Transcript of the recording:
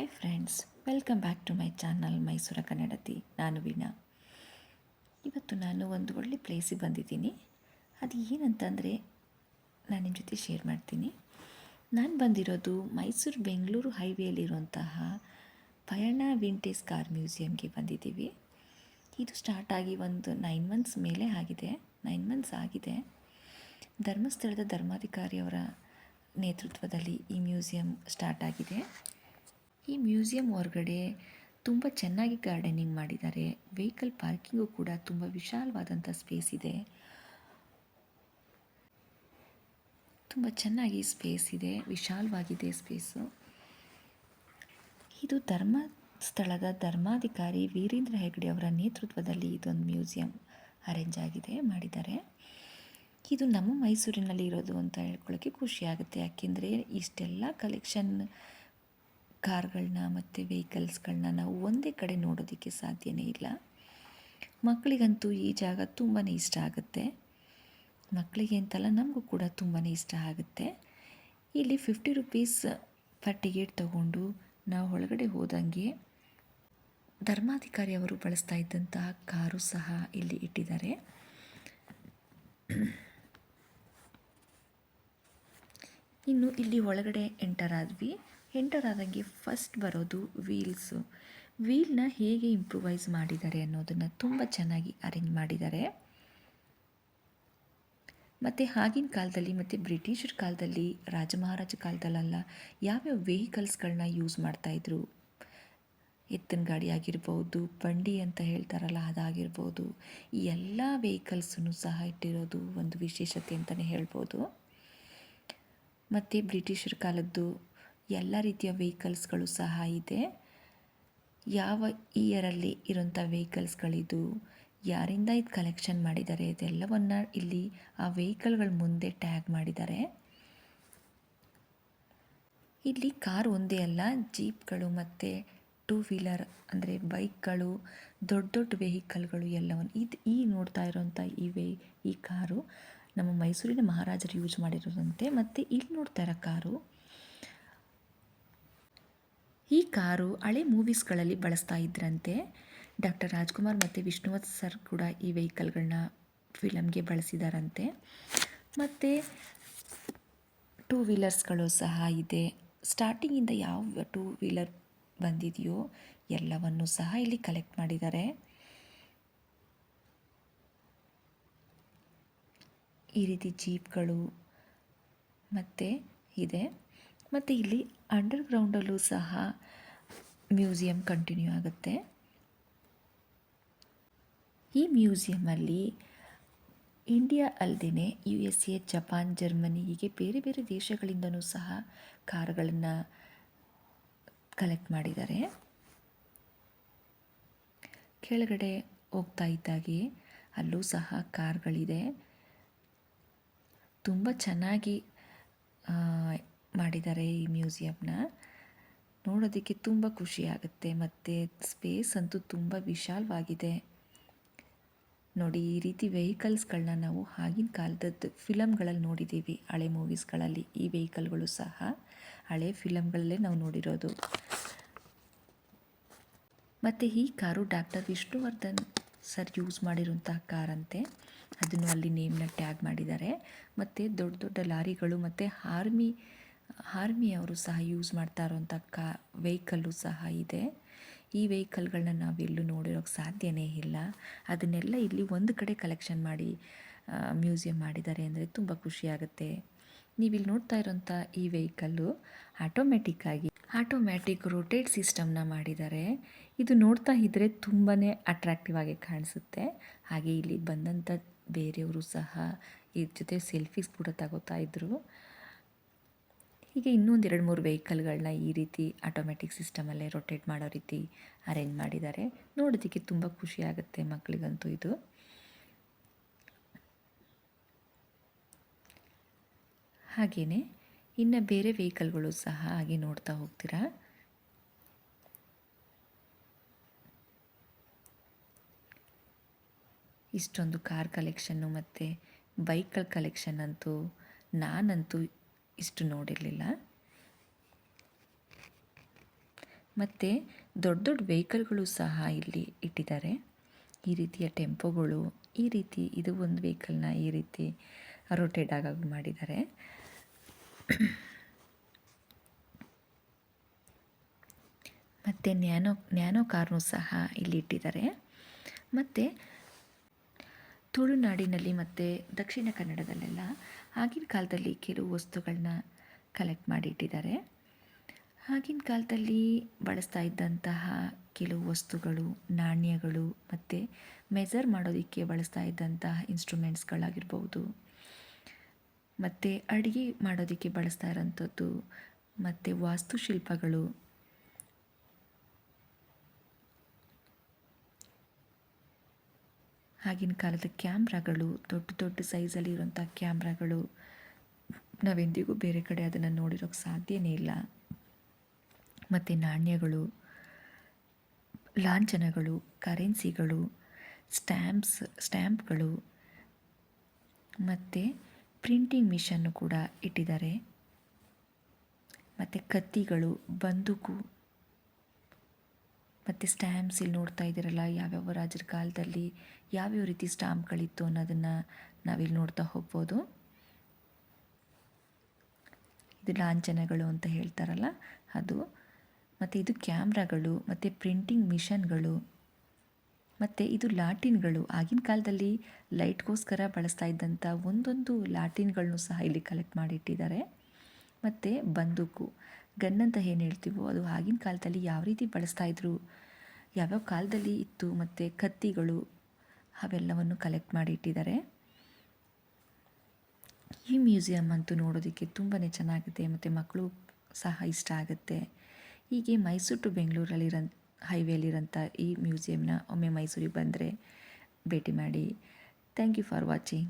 Hi friends welcome back to my channel ಮೈಸೂರ ಕನ್ನಡತಿ ನಾನು ವೀಣಾ. ಇವತ್ತು ನಾನು ಒಂದು ಒಳ್ಳೆ ಪ್ಲೇಸಿಗೆ ಬಂದಿದ್ದೀನಿ. ಅದು ಏನಂತಂದರೆ ನಾನು ನಿಮ್ಮ ಜೊತೆ ಶೇರ್ ಮಾಡ್ತೀನಿ. ನಾನು ಬಂದಿರೋದು ಮೈಸೂರು ಬೆಂಗಳೂರು ಹೈವೇಲಿರುವಂತಹ ಪಯಣ ವಿಂಟೇಜ್ ಕಾರ್ ಮ್ಯೂಸಿಯಂಗೆ ಬಂದಿದ್ದೀವಿ. ಇದು ಸ್ಟಾರ್ಟ್ ಆಗಿ ಒಂದು ನೈನ್ ಮಂತ್ಸ್ ಮೇಲೆ ಆಗಿದೆ. ನೈನ್ ಮಂತ್ಸ್ ಆಗಿದೆ. ಧರ್ಮಸ್ಥಳದ ಧರ್ಮಾಧಿಕಾರಿಯವರ ನೇತೃತ್ವದಲ್ಲಿ ಈ ಮ್ಯೂಸಿಯಂ ಸ್ಟಾರ್ಟ್ ಆಗಿದೆ. ಈ ಮ್ಯೂಸಿಯಂ ಹೊರಗಡೆ ತುಂಬ ಚೆನ್ನಾಗಿ ಗಾರ್ಡನಿಂಗ್ ಮಾಡಿದ್ದಾರೆ. ವೆಹಿಕಲ್ ಪಾರ್ಕಿಂಗು ಕೂಡ ತುಂಬ ವಿಶಾಲವಾದಂಥ ಸ್ಪೇಸ್ ಇದೆ. ತುಂಬ ಚೆನ್ನಾಗಿ ಸ್ಪೇಸ್ ಇದೆ. ವಿಶಾಲವಾಗಿದೆ ಸ್ಪೇಸು ಇದು ಧರ್ಮಸ್ಥಳದ ಧರ್ಮಾಧಿಕಾರಿ ವೀರೇಂದ್ರ ಹೆಗ್ಡೆ ಅವರ ನೇತೃತ್ವದಲ್ಲಿ ಇದೊಂದು ಮ್ಯೂಸಿಯಂ ಅರೇಂಜ್ ಆಗಿದೆ, ಮಾಡಿದ್ದಾರೆ. ಇದು ನಮ್ಮ ಮೈಸೂರಿನಲ್ಲಿ ಇರೋದು ಅಂತ ಹೇಳ್ಕೊಳ್ಳೋಕ್ಕೆ ಖುಷಿಯಾಗುತ್ತೆ ಯಾಕೆಂದರೆ ಇಷ್ಟೆಲ್ಲ ಕಲೆಕ್ಷನ್ ಕಾರ್ಗಳನ್ನ ಮತ್ತು ವೆಹಿಕಲ್ಸ್ಗಳನ್ನ ನಾವು ಒಂದೇ ಕಡೆ ನೋಡೋದಕ್ಕೆ ಸಾಧ್ಯನೇ ಇಲ್ಲ. ಮಕ್ಕಳಿಗಂತೂ ಈ ಜಾಗ ತುಂಬಾ ಇಷ್ಟ ಆಗುತ್ತೆ. ಮಕ್ಕಳಿಗೆ ಅಂತಲ್ಲ ನಮಗೂ ಕೂಡ ತುಂಬಾ ಇಷ್ಟ ಆಗುತ್ತೆ. ಇಲ್ಲಿ ಫಿಫ್ಟಿ ರುಪೀಸ್ ಪರ್ ಟಿಕೆಟ್ ತಗೊಂಡು ನಾವು ಒಳಗಡೆ ಹೋದಂಗೆ ಧರ್ಮಾಧಿಕಾರಿ ಅವರು ಬಳಸ್ತಾ ಇದ್ದಂತಹ ಕಾರು ಸಹ ಇಲ್ಲಿ ಇಟ್ಟಿದ್ದಾರೆ. ಇನ್ನು ಇಲ್ಲಿ ಒಳಗಡೆ ಎಂಟರ್ ಆದ್ವಿ. ಎಂಟರ್ ಆದಂಗೆ ಫಸ್ಟ್ ಬರೋದು ವೀಲ್ಸು ವೀಲ್ನ ಹೇಗೆ ಇಂಪ್ರೂವೈಸ್ ಮಾಡಿದ್ದಾರೆ ಅನ್ನೋದನ್ನು ತುಂಬ ಚೆನ್ನಾಗಿ ಅರೇಂಜ್ ಮಾಡಿದ್ದಾರೆ. ಮತ್ತು ಆಗಿನ ಕಾಲದಲ್ಲಿ, ಮತ್ತು ಬ್ರಿಟಿಷರ ಕಾಲದಲ್ಲಿ, ರಾಜಮಹಾರಾಜ ಕಾಲದಲ್ಲೆಲ್ಲ ಯಾವ್ಯಾವ ವೆಹಿಕಲ್ಸ್ಗಳನ್ನ ಯೂಸ್ ಮಾಡ್ತಾಯಿದ್ರು ಎತ್ತಿನ ಗಾಡಿ ಆಗಿರ್ಬೋದು, ಬಂಡಿ ಅಂತ ಹೇಳ್ತಾರಲ್ಲ, ಅದಾಗಿರ್ಬೋದು, ಈ ಎಲ್ಲ ವೆಹಿಕಲ್ಸನ್ನು ಸಹ ಇಟ್ಟಿರೋದು ಒಂದು ವಿಶೇಷತೆ ಅಂತಲೇ ಹೇಳ್ಬೋದು. ಮತ್ತು ಬ್ರಿಟಿಷರ ಕಾಲದ್ದು ಎಲ್ಲ ರೀತಿಯ ವೆಹಿಕಲ್ಸ್ಗಳು ಸಹ ಇದೆ. ಯಾವ ಇಯರಲ್ಲಿ ಇರೋಂಥ ವೆಹಿಕಲ್ಸ್ಗಳಿದು, ಯಾರಿಂದ ಇದು ಕಲೆಕ್ಷನ್ ಮಾಡಿದ್ದಾರೆ ಇದೆಲ್ಲವನ್ನು ಇಲ್ಲಿ ಆ ವೆಹಿಕಲ್ಗಳ ಮುಂದೆ ಟ್ಯಾಗ್ ಮಾಡಿದ್ದಾರೆ ಇಲ್ಲಿ ಕಾರ್ ಒಂದೇ ಅಲ್ಲ, ಜೀಪ್ಗಳು ಮತ್ತು ಟೂ ವೀಲರ್ ಅಂದರೆ ಬೈಕ್ಗಳು, ದೊಡ್ಡ ದೊಡ್ಡ ವೆಹಿಕಲ್ಗಳು ಎಲ್ಲವನ್ನು ಇದು ಈ ನೋಡ್ತಾ ಇರೋಂಥ ಈ ವೇ ಈ ಕಾರು ನಮ್ಮ ಮೈಸೂರಿನ ಮಹಾರಾಜರು ಯೂಸ್ ಮಾಡಿರೋದಂತೆ. ಮತ್ತು ಇಲ್ಲಿ ನೋಡ್ತಾ ಇರೋ ಕಾರು ಈ ಕಾರು ಹಳೆ ಮೂವೀಸ್ಗಳಲ್ಲಿ ಬಳಸ್ತಾ ಇದ್ರಂತೆ. ಡಾಕ್ಟರ್ ರಾಜ್ಕುಮಾರ್ ಮತ್ತು ವಿಷ್ಣುವತ್ ಸರ್ ಕೂಡ ಈ ವೆಹಿಕಲ್ಗಳನ್ನ ಫಿಲಮ್ಗೆ ಬಳಸಿದಾರಂತೆ. ಮತ್ತು ಟೂ ವೀಲರ್ಸ್ಗಳು ಸಹ ಇದೆ. ಸ್ಟಾರ್ಟಿಂಗಿಂದ ಯಾವ ಟೂ ವೀಲರ್ ಬಂದಿದೆಯೋ ಎಲ್ಲವನ್ನು ಸಹ ಇಲ್ಲಿ ಕಲೆಕ್ಟ್ ಮಾಡಿದ್ದಾರೆ. ಈ ರೀತಿ ಜೀಪ್ಗಳು ಮತ್ತು ಇದೆ. ಮತ್ತು ಇಲ್ಲಿ ಅಂಡರ್ಗ್ರೌಂಡಲ್ಲೂ ಸಹ ಮ್ಯೂಸಿಯಂ ಕಂಟಿನ್ಯೂ ಆಗುತ್ತೆ. ಈ ಮ್ಯೂಸಿಯಮಲ್ಲಿ ಇಂಡಿಯಾ ಅಲ್ಲದೇ U S A Japan Germany ಹೀಗೆ ಬೇರೆ ಬೇರೆ ದೇಶಗಳಿಂದನೂ ಸಹ ಕಾರ್ಗಳನ್ನು ಕಲೆಕ್ಟ್ ಮಾಡಿದ್ದಾರೆ. ಕೆಳಗಡೆ ಹೋಗ್ತಾ ಇದ್ದಾಗೆ ಅಲ್ಲೂ ಸಹ ಕಾರ್ಗಳಿದೆ. ತುಂಬ ಚೆನ್ನಾಗಿ ಮಾಡಿದ್ದಾರೆ ಈ ಮ್ಯೂಸಿಯಮ್ನ ನೋಡೋದಕ್ಕೆ ತುಂಬ ಖುಷಿಯಾಗುತ್ತೆ, ಮತ್ತು ಸ್ಪೇಸ್ ಅಂತೂ ತುಂಬ ವಿಶಾಲವಾಗಿದೆ. ನೋಡಿ, ಈ ರೀತಿ ವೆಹಿಕಲ್ಸ್ಗಳನ್ನ ನಾವು ಆಗಿನ ಕಾಲದ ಫಿಲಮ್ಗಳಲ್ಲಿ ನೋಡಿದ್ದೀವಿ. ಹಳೆ ಮೂವೀಸ್ಗಳಲ್ಲಿ ಈ ವೆಹಿಕಲ್ಗಳು ಸಹ ಹಳೆ ಫಿಲಮ್ಗಳಲ್ಲೇ ನಾವು ನೋಡಿರೋದು. ಮತ್ತು ಈ car doctor Vishnuvardhan sir use ಮಾಡಿರುವಂತಹ ಕಾರಂತೆ. ಅದನ್ನು ಅಲ್ಲಿ ನೇಮ್ನ ಟ್ಯಾಗ್ ಮಾಡಿದ್ದಾರೆ. ಮತ್ತು ದೊಡ್ಡ ದೊಡ್ಡ ಲಾರಿಗಳು, ಮತ್ತು ಆರ್ಮಿ ಆರ್ಮಿಯವರು ಸಹ ಯೂಸ್ ಮಾಡ್ತಾ ಇರೋಂಥ ಕಾ ವೆಹಿಕಲ್ಲು ಸಹ ಇದೆ. ಈ ವೆಹಿಕಲ್ಗಳನ್ನ ನಾವೆಲ್ಲೂ ನೋಡಿರೋಕ್ಕೆ ಸಾಧ್ಯನೇ ಇಲ್ಲ. ಅದನ್ನೆಲ್ಲ ಇಲ್ಲಿ ಒಂದು ಕಡೆ ಕಲೆಕ್ಷನ್ ಮಾಡಿ ಮ್ಯೂಸಿಯಂ ಮಾಡಿದ್ದಾರೆ ಅಂದರೆ ತುಂಬ ಖುಷಿಯಾಗುತ್ತೆ ನೀವಿಲ್ಲಿ ನೋಡ್ತಾ ಇರೋಂಥ ಈ ವೆಹಿಕಲ್ಲು ಆಗಿ ಆಟೋಮ್ಯಾಟಿಕ್ ರೊಟೇಟ್ ಸಿಸ್ಟಮ್ನ ಮಾಡಿದ್ದಾರೆ. ಇದು ನೋಡ್ತಾ ಇದ್ದರೆ ತುಂಬಾ ಅಟ್ರಾಕ್ಟಿವ್ ಆಗಿ ಕಾಣಿಸುತ್ತೆ. ಹಾಗೆ ಇಲ್ಲಿ ಬಂದಂಥ ಬೇರೆಯವರು ಸಹ ಇದ್ರ ಜೊತೆ ಸೆಲ್ಫೀಸ್ ಕೂಡ ತಗೋತಾ ಇದ್ದರು ಹೀಗೆ ಇನ್ನೊಂದು ಎರಡು ಮೂರು ವೆಹಿಕಲ್ಗಳನ್ನ ಈ ರೀತಿ ಆಟೋಮೆಟಿಕ್ ಸಿಸ್ಟಮಲ್ಲೇ ರೊಟೇಟ್ ಮಾಡೋ ರೀತಿ ಅರೇಂಜ್ ಮಾಡಿದ್ದಾರೆ. ನೋಡೋದಕ್ಕೆ ತುಂಬ ಖುಷಿಯಾಗುತ್ತೆ ಮಕ್ಕಳಿಗಂತೂ ಇದು. ಹಾಗೆಯೇ ಇನ್ನು ಬೇರೆ ವೆಹಿಕಲ್ಗಳು ಸಹ ಹಾಗೆ ನೋಡ್ತಾ ಹೋಗ್ತೀರಾ? ಇಷ್ಟೊಂದು ಕಾರ್ ಕಲೆಕ್ಷನ್ನು ಮತ್ತು ಬೈಕ್ಗಳ ಕಲೆಕ್ಷನ್ ಅಂತೂ ನಾನಂತೂ ಇಷ್ಟು ನೋಡಿರಲಿಲ್ಲ. ಮತ್ತು ದೊಡ್ಡ ದೊಡ್ಡ ವೆಹಿಕಲ್ಗಳು ಸಹ ಇಲ್ಲಿ ಇಟ್ಟಿದ್ದಾರೆ. ಈ ರೀತಿಯ ಟೆಂಪೋಗಳು, ಈ ರೀತಿ ಇದು ಒಂದು ವೆಹಿಕಲ್ನ ಈ ರೀತಿ ರೊಟೇಟ್ ಆಗಾಗ ಮಾಡಿದ್ದಾರೆ. ಮತ್ತು ನ್ಯಾನೋ ನ್ಯಾನೋ ಕಾರ್ನು ಸಹ ಇಲ್ಲಿ ಇಟ್ಟಿದ್ದಾರೆ. ಮತ್ತು ತುಳುನಾಡಿನಲ್ಲಿ ಮತ್ತು ದಕ್ಷಿಣ ಕನ್ನಡದಲ್ಲೆಲ್ಲ ಆಗಿನ ಕಾಲದಲ್ಲಿ ಕೆಲವು ವಸ್ತುಗಳನ್ನ ಕಲೆಕ್ಟ್ ಮಾಡಿಟ್ಟಿದ್ದಾರೆ. ಆಗಿನ ಕಾಲದಲ್ಲಿ ಬಳಸ್ತಾ ಇದ್ದಂತಹ ಕೆಲವು ವಸ್ತುಗಳು, ನಾಣ್ಯಗಳು ಮತ್ತು ಮೆಜರ್ ಮಾಡೋದಕ್ಕೆ ಬಳಸ್ತಾ ಇದ್ದಂತಹ ಇನ್ಸ್ಟ್ರೂಮೆಂಟ್ಸ್ಗಳಾಗಿರ್ಬೋದು ಮತ್ತು ಅಡುಗೆ ಮಾಡೋದಕ್ಕೆ ಬಳಸ್ತಾ ಇರೋಂಥದ್ದು ಮತ್ತು ವಾಸ್ತುಶಿಲ್ಪಗಳು ಆಗಿನ ಕಾಲದ ಕ್ಯಾಮ್ರಾಗಳು, ದೊಡ್ಡ ದೊಡ್ಡ ಸೈಜಲ್ಲಿ ಇರುವಂಥ ಕ್ಯಾಮ್ರಾಗಳು, ನಾವೆಂದಿಗೂ ಬೇರೆ ಕಡೆ ಅದನ್ನು ನೋಡಿರೋಕ್ಕೆ ಸಾಧ್ಯನೇ ಇಲ್ಲ. ಮತ್ತು ನಾಣ್ಯಗಳು, ಲಾಂಛನಗಳು ಕರೆನ್ಸಿಗಳು ಸ್ಟ್ಯಾಂಪ್ಸ್ ಸ್ಟ್ಯಾಂಪ್ಗಳು ಮತ್ತು ಪ್ರಿಂಟಿಂಗ್ ಮಿಷನ್ನು ಕೂಡ ಇಟ್ಟಿದ್ದಾರೆ. ಮತ್ತು ಕತ್ತಿಗಳು, ಬಂದೂಕು ಮತ್ತು ಸ್ಟ್ಯಾಂಪ್ಸ್ ಇಲ್ಲಿ ನೋಡ್ತಾ ಇದ್ದೀರಲ್ಲ, ಯಾವ್ಯಾವ ರಾಜರ ಕಾಲದಲ್ಲಿ ಯಾವ್ಯಾವ ರೀತಿ ಸ್ಟಾಂಪ್ಗಳಿತ್ತು ಅನ್ನೋದನ್ನು ನಾವಿಲ್ಲಿ ನೋಡ್ತಾ ಹೋಗ್ಬೋದು. ಇದು ಲಾಂಛನಗಳು ಅಂತ ಹೇಳ್ತಾರಲ್ಲ, ಅದು. ಮತ್ತು ಇದು ಕ್ಯಾಮ್ರಾಗಳು, ಮತ್ತು ಪ್ರಿಂಟಿಂಗ್ ಮಿಷನ್ಗಳು, ಮತ್ತು ಇದು ಲಾಟಿನ್ಗಳು ಆಗಿನ ಕಾಲದಲ್ಲಿ ಲೈಟ್ಗೋಸ್ಕರ ಬಳಸ್ತಾ ಇದ್ದಂಥ ಒಂದೊಂದು ಲಾಟಿನ್ಗಳನ್ನು ಸಹ ಇಲ್ಲಿ ಕಲೆಕ್ಟ್ ಮಾಡಿಟ್ಟಿದ್ದಾರೆ. ಮತ್ತು ಬಂದೂಕು. ಗನ್ ಅಂತ ಏನು ಹೇಳ್ತೀವೋ ಅದು ಆಗಿನ ಕಾಲದಲ್ಲಿ ಯಾವ ರೀತಿ ಬಳಸ್ತಾ ಇದ್ರು. ಯಾವ್ಯಾವ ಕಾಲದಲ್ಲಿ ಇತ್ತು ಮತ್ತು ಕತ್ತಿಗಳು ಅವೆಲ್ಲವನ್ನು ಕಲೆಕ್ಟ್ ಮಾಡಿ ಇಟ್ಟಿದ್ದಾರೆ. ಈ ಮ್ಯೂಸಿಯಂ ಅಂತೂ ನೋಡೋದಕ್ಕೆ ತುಂಬಾ ಚೆನ್ನಾಗಿದೆ ಮತ್ತು ಮಕ್ಕಳು ಸಹ ಇಷ್ಟ ಆಗುತ್ತೆ. ಹೀಗೆ ಮೈಸೂರು ಟು ಬೆಂಗಳೂರಲ್ಲಿರೋ ಹೈವೇಲಿರೋಂಥ ಈ ಮ್ಯೂಸಿಯಮ್ನ ಒಮ್ಮೆ ಮೈಸೂರಿಗೆ ಬಂದರೆ ಭೇಟಿ ಮಾಡಿ. Thank you for watching